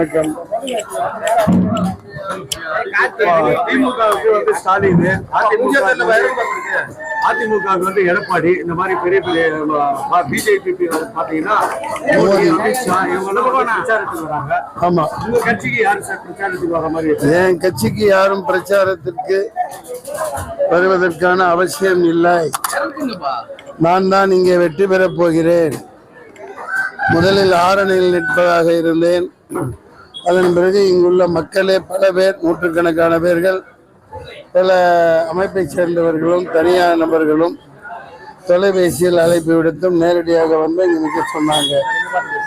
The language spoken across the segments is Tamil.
வணக்கம். திமுகவுக்கு வந்து ஸ்டாலின் அதிமுக அதிமுகவுக்கு வந்து எடப்பாடி இந்த மாதிரி பெரிய பெரிய பிஜேபி பாத்தீங்கன்னா மோடி அமித்ஷா இவங்க எல்லாம் பிரச்சாரத்துக்கு வராங்க. ஆமா. உங்க கட்சிக்கு யாரு சார் பிரச்சாரத்துக்கு வர மாதிரி இருக்கு? என் கட்சிக்கு யாரும் பிரச்சாரத்திற்கு வருவதற்கான அவசியம் இல்லை. நான் தான் இங்கே வெற்றி பெறப் போகிறேன். முதலில் ஆரணியில் நிற்பதாக இருந்தேன். அதன் பிறகு இங்குள்ள மக்களே பல பேர் நூற்றுக்கணக்கான பேர்கள் பல அமைப்பைச் சேர்ந்தவர்களும் தனியார் நபர்களும் தொலைபேசியில் அழைப்பு விடுத்தும் நேரடியாக வந்து இங்கே நிற்க சொன்னாங்க.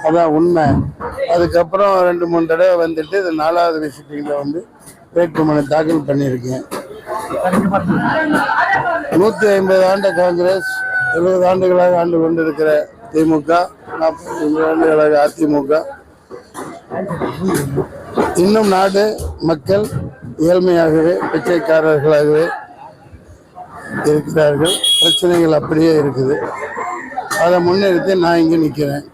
அதான் உண்மை. அதுக்கப்புறம் ரெண்டு மூணு தடவை வந்துட்டு இது நாலாவது விசிட்டிங்கில் வந்து வேட்புமனு தாக்கல் பண்ணியிருக்கேன். நூற்றி ஐம்பது ஆண்டு காங்கிரஸ் எழுபது ஆண்டுகளாக ஆண்டு கொண்டிருக்கிற திமுக நாற்பது ஆண்டுகளாக அதிமுக இன்னும் நாடு மக்கள் ஏழ்மையாகவே பிச்சைக்காரர்களாகவே இருக்கிறார்கள். பிரச்சனைகள் அப்படியே இருக்குது. அதை முன்னிறுத்தி நான் இங்கே நிற்கிறேன்.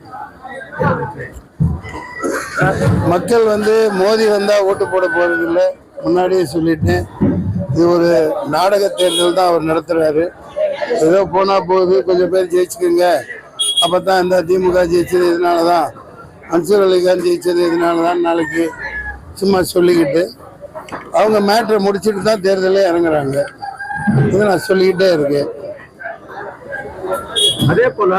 மக்கள் வந்து மோதி வந்தால் ஓட்டு போட போகிறதில்லை முன்னாடியே சொல்லிட்டேன். இது ஒரு நாடக தேர்தல் தான் அவர் நடத்துகிறாரு ஏதோ போனால் போகுது. கொஞ்சம் பேர் ஜெயிச்சிக்கோங்க. அப்போ தான் இந்த திமுக ஜெயிச்சது இதனால தான் மன்சூர் அலிகான் ஜெயிச்சது இதனால தான் நாளைக்கு சும்மா சொல்லிக்கிட்டு அவங்க மேட்ரை முடிச்சுட்டு தான் தேர்தலே இறங்குறாங்க. இதை நான் சொல்லிக்கிட்டே இருக்கேன். அதே போல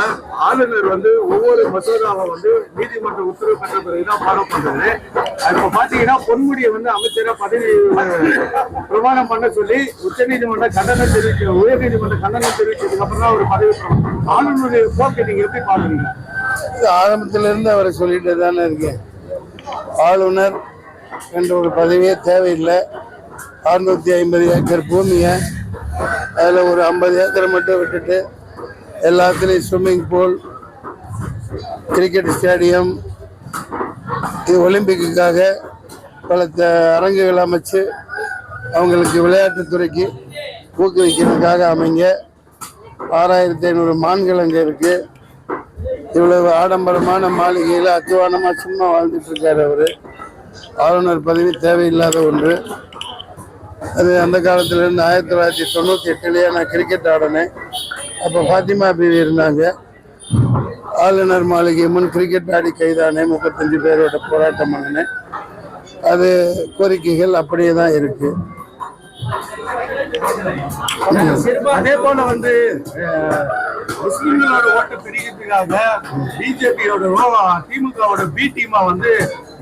ஆளுநர் வந்து ஒவ்வொரு மசோதாவை வந்து நீதிமன்ற உத்தரவு பெற்ற பிறகுதான் ஃபாலோ பண்றாரு. இப்ப பாத்தீங்கன்னா பொன்முடியை வந்து அமைச்சரா பதவி பிரமாணம் பண்ண சொல்லி உச்ச நீதிமன்ற கண்டனம் தெரிவிக்க உயர் நீதிமன்ற கண்டனம் தெரிவிச்சதுக்கு அப்புறம் தான் ஒரு பதவி ஆளுநருடைய போக்கை நீங்க எப்படி பாக்குறீங்க இது இருந்து அவரை சொல்லிட்டு தானே இருக்கேன். ஆளுநர் என்ற ஒரு பதவியே தேவையில்லை. அறுநூத்தி ஐம்பது ஏக்கர் பூமியை அதில் ஒரு ஐம்பது ஏக்கரை மட்டும் விட்டுட்டு எல்லாத்துலேயும் ஸ்விம்மிங் பூல் கிரிக்கெட் ஸ்டேடியம் இது ஒலிம்பிக்குக்காக பல த- அரங்குகள் அமைச்சு அவங்களுக்கு விளையாட்டுத்துறைக்கு ஊக்குவிக்கிறதுக்காக அமைங்க. ஆறாயிரத்தி ஐநூறு மான்கள் அங்கே இருக்குது இவ்வளவு ஆடம்பரமான மாளிகையில் அத்திவானமாக சும்மா வாழ்ந்துட்டு இருக்காரு அவரு. ஆளுநர் பதவி தேவையில்லாத ஒன்று. அது அந்த காலத்துலேருந்து ஆயிரத்தி தொள்ளாயிரத்தி தொண்ணூற்றி எட்டுலேயே நான் கிரிக்கெட் ஆடினேன். அப்போ ஃபாத்திமா பிவி இருந்தாங்க. ஆளுநர் மாளிகை முன் கிரிக்கெட் ஆடி கைதானே முப்பத்தஞ்சு பேரோட போராட்டம் பண்ணினேன் அது கோரிக்கைகள் அப்படியே தான் இருக்குது அதே போல வந்து முஸ்லிம்களோட ஓட்டு பிரிக்கிறதுக்காக பிஜேபியோட திமுகவோட பி டீமா வந்து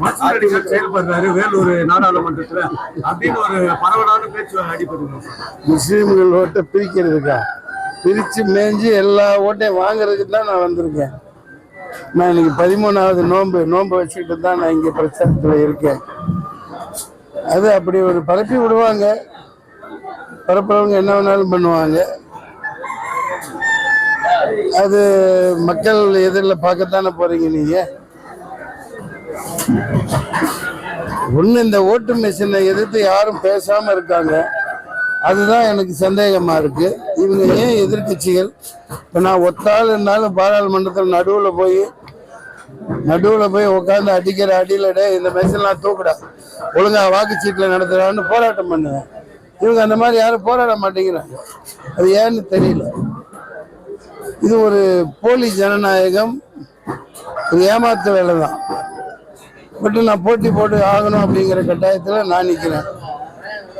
மசூர் அடிகள் செயல்படுறாரு வேலூர் நாடாளுமன்றத்துல அப்படின்னு ஒரு பரவலான பேச்சு அடிப்படுது முஸ்லீம்கள் ஓட்டை பிரிக்கிறதுக்கா? பிரித்து மேய்ஞ்சி எல்லா ஓட்டையும் வாங்குறதுக்கு தான் நான் வந்திருக்கேன். நான் இன்னைக்கு பதிமூணாவது நோன்பு நோன்பு வச்சுக்கிட்டு தான் நான் இங்கே பிரச்சாரத்தில் இருக்கேன். அது அப்படி ஒரு பரப்பி விடுவாங்க. பரப்புறவங்க என்ன வேணாலும் பண்ணுவாங்க. அது மக்கள் எதிரில் பார்க்கத்தானே போறீங்க நீங்கள் ஒன்று இந்த ஓட்டு மிஷினை எதிர்த்து யாரும் பேசாமல் இருக்காங்க. அதுதான் எனக்கு சந்தேகமா இருக்கு. இவங்க ஏன் எதிர்க்கட்சிகள்? இப்போ நான் ஒத்தாள் இருந்தாலும் பாராளுமன்றத்தில் நடுவில் போய் நடுவில் போய் உட்காந்து அடிக்கிற அடியில் இந்த மிஷின்லாம் தூக்குடா. ஒழுங்கா வாக்குச்சீட்டில் நடத்துறான்னு போராட்டம் பண்ணுவேன். இவங்க அந்த மாதிரி யாரும் போராட மாட்டேங்கிறாங்க. அது ஏன்னு தெரியல. இது ஒரு போலி ஜனநாயகம். ஒரு ஏமாத்து வேலை தான் பட் நான் போட்டி போட்டு ஆகணும் அப்படிங்கிற கட்டாயத்தில் நான் நிற்கிறேன்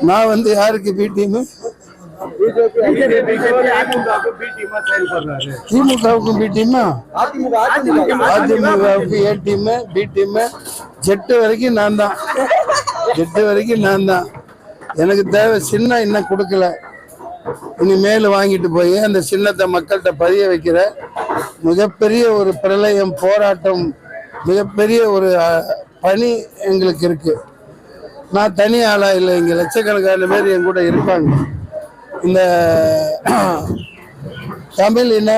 நான் வந்து யாருக்கு பி டீமு? திமுகவுக்கு பி டீமா செயல்படுறாரு. திமுகவுக்கும் பி டீமா? அதிமுகவுக்கு ஏ டீமு பி டீமு? ஜெட்டு வரைக்கும் நான் தான் ஜெட்டு வரைக்கும் நான் தான் எனக்கு தேவை சின்னம் இன்னும் கொடுக்கல. இனிமேல் வாங்கிட்டு போய் அந்த சின்னத்தை மக்கள்கிட்ட பதிய வைக்கிற மிகப்பெரிய ஒரு பிரளயம் போராட்டம் மிகப்பெரிய ஒரு பணி எங்களுக்கு இருக்கு. நான் தனி ஆளா இல்லை இங்க லட்சக்கணக்கான பேர் என் கூட இருப்பாங்க. இந்த தமிழ் இன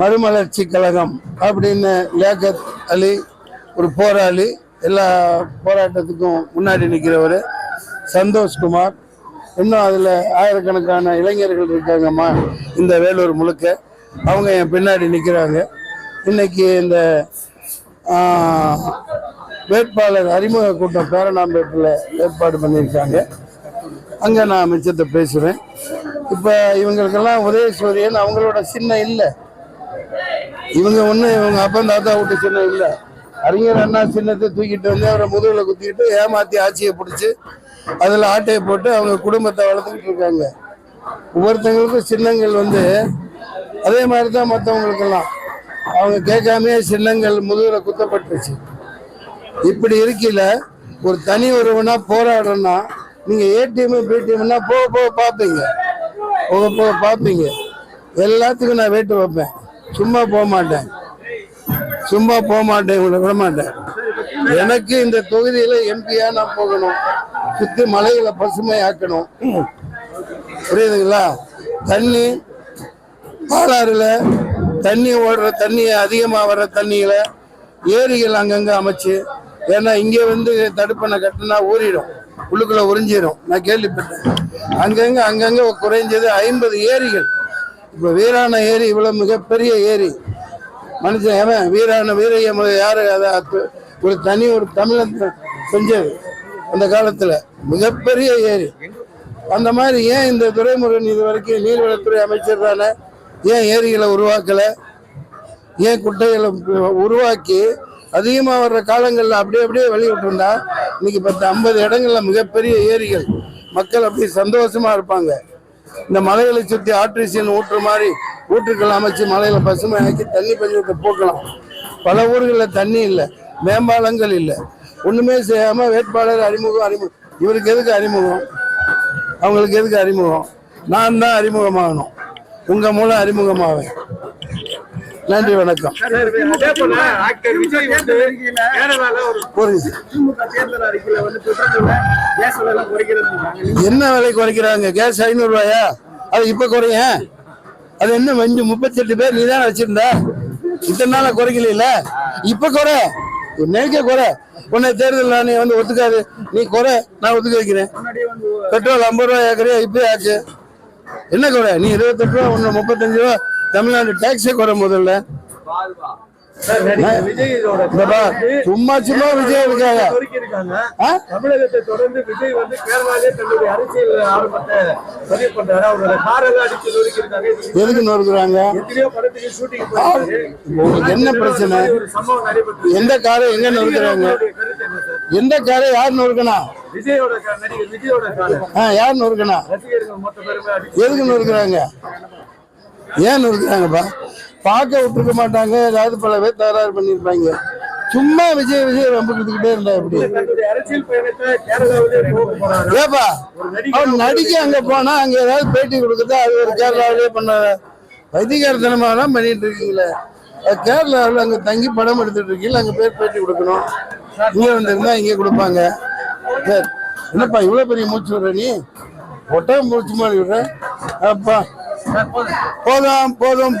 மறுமலர்ச்சி கழகம் அப்படின்னு லேகத் அலி ஒரு போராளி எல்லா போராட்டத்துக்கும் முன்னாடி நிற்கிறவர் சந்தோஷ்குமார். இன்னும் அதில் ஆயிரக்கணக்கான இளைஞர்கள் இருக்காங்கம்மா. இந்த வேலூர் முழுக்க. அவங்க என் பின்னாடி நிற்கிறாங்க இன்னைக்கு இந்த வேட்பாளர் அறிமுக கூட்டம் பேரணாம்பேட்டில் ஏற்பாடு பண்ணியிருக்காங்க. அங்கே நான் அமைச்சர்கிட்ட பேசுகிறேன் இப்போ இவங்களுக்கெல்லாம் உதயசூரியன் அவங்களோட சின்ன இல்லை. இவங்க ஒன்றும் இவங்க அப்பா தாத்தா விட்டு சின்ன இல்லை. அறிஞர் அண்ணா சின்னத்தை தூக்கிட்டு வந்து அவரை முதுகில் குத்திக்கிட்டு ஏமாற்றி ஆட்சியை பிடிச்சி அதில் ஆட்டையை போட்டு அவங்க குடும்பத்தை வளர்த்துக்கிட்டு இருக்காங்க. ஒவ்வொருத்தங்களுக்கும் சின்னங்கள் வந்து அதே மாதிரி தான் மற்றவங்களுக்கெல்லாம் அவங்க கேட்காமயே சின்னங்கள் முதுகில் குத்தப்பட்டுருச்சு. இப்படி இருக்கையில் ஒரு தனி ஒருவனா போராடணும்னா நீங்கள் ஏடிஎம் பிடிஎம்னா போக போக பார்ப்பீங்க. போக போக பார்ப்பீங்க. எல்லாத்துக்கும் நான் வேட்டு வைப்பேன். சும்மா போக மாட்டேன். சும்மா போக மாட்டேன் உங்களை விட மாட்டேன். எனக்கு இந்த தொகுதியில் எம்பியாக நான் போகணும். சுத்தி மலைகளை பசுமை ஆக்கணும் புரியுதுங்களா? தண்ணி பாலாறுல தண்ணி ஓடுற தண்ணி அதிகமா வர்ற தண்ணியில ஏரிகள் அங்கங்க அமைச்சு ஏன்னா இங்க வந்து தடுப்பணை கட்டினா ஊறிடும். உள்ளுக்குள்ள உறிஞ்சிடும் நான் கேள்விப்பட்டேன். அங்கங்க அங்கங்க குறைஞ்சது ஐம்பது ஏரிகள். இப்ப வீராண ஏரி இவ்வளவு மிகப்பெரிய ஏரி. மனுஷன் ஏன் வீராண வீரைய யாரு? அதை ஒரு தனி ஒரு தமிழன் செஞ்சது. அந்த காலத்துல மிகப்பெரிய ஏரி. அந்த மாதிரி ஏன் இந்த துறைமுருகன் இது வரைக்கும் நீர்வளத்துறை அமைச்சர் தானே? ஏன் ஏரிகளை உருவாக்கல? ஏன் குட்டைகளை உருவாக்கி அதிகமாக வர்ற காலங்களில் அப்படியே அப்படியே வெளியிட்டிருந்தா இன்னைக்கு பத்து ஐம்பது இடங்கள்ல மிகப்பெரிய ஏரிகள். மக்கள் அப்படி சந்தோஷமா இருப்பாங்க. இந்த மலைகளை சுற்றி ஆட்ரிசியன் ஊற்று மாதிரி ஊற்றுக்கள் அமைச்சு மலையில பசுமையாக்கி தண்ணி பஞ்சத்தை போக்கலாம். பல ஊர்களில் தண்ணி இல்லை மேம்பாலங்கள் இல்லை. ஒண்ணுமே செய்யாம வேட்பாளர் அறிமுகம் அறிமுகம். இவருக்கு எதுக்கு அறிமுகம்? அவங்களுக்கு எதுக்கு அறிமுகம்? நான் தான் அறிமுகமாகணும். உங்க மூலம் அறிமுகமாவேன். நன்றி வணக்கம். என்ன விலை குறைக்கிறாங்க? கேஸ் ஐநூறு ரூபாயா அது இப்ப குறைய. அது என்ன மஞ்சு முப்பத்தெட்டு பேர் நீ தானே வச்சிருந்த? இத்தனை நாள குறைக்கல இப்ப குறை. நினைக்க குறை. உன்னை தேர்தல் நீ வந்து ஒத்துக்காது. நீ குறை நான் ஒத்துக்க வைக்கிறேன். பெட்ரோல் ஐம்பது ரூபா ஏக்கரையா இப்பயே ஆச்சு. என்ன குறை? நீ இருபத்தெட்டு ரூபா ஒன்று முப்பத்தஞ்சு ரூபா தமிழ்நாடு டேக்ஸே குறை முதல்ல. சும்மா சும்மா விஜய் இருக்காங்க? தமிழகத்தை தொடர்ந்து விஜய் வந்து கேரளாலே தன்னுடைய அரசியல் ஆரம்பத்தை பதிவு பண்றாரு. அவரோட காரெல்லாம் அடிச்சு நொறுக்கி இருக்காங்க எதுக்கு நொறுக்குறாங்க? எத்தனையோ படத்துக்கு ஷூட்டிங் உங்களுக்கு என்ன பிரச்சனை? எந்த காரை எங்க நொறுக்குறாங்க? எந்த காரை யார் நொறுக்கணும் விஜயோட நடிகர் விஜயோட காரை. ஆ யார் நொறுக்கணும் எதுக்கு நொறுக்குறாங்க? ஏன் நொறுக்குறாங்கப்பா? பார்க்க விட்டுருக்க மாட்டாங்க. ஏதாவது பல பேர் தகராறு பண்ணியிருப்பாங்க. சும்மா விஜய் விஜய் ரொம்ப கொடுத்துக்கிட்டே இருந்தா எப்படி? ஏப்பா அவர் நடிக்க அங்க போனா அங்க ஏதாவது பேட்டி கொடுக்குறது அது ஒரு கேரளாவிலே பண்ண வைத்தியகாரத்தனமாலாம் பண்ணிட்டு இருக்கீங்களே. கேரளாவில் அங்க தங்கி படம் எடுத்துட்டு இருக்கீங்களா அங்க பேர் பேட்டி கொடுக்கணும். இங்க வந்திருந்தா இங்கே கொடுப்பாங்க. சரி. என்னப்பா இவ்வளவு பெரிய மூச்சு விடுற நீ? ஒட்டகம் மூச்சு மாதிரி விடுற? அப்பா. போதும் போதும் போதும்.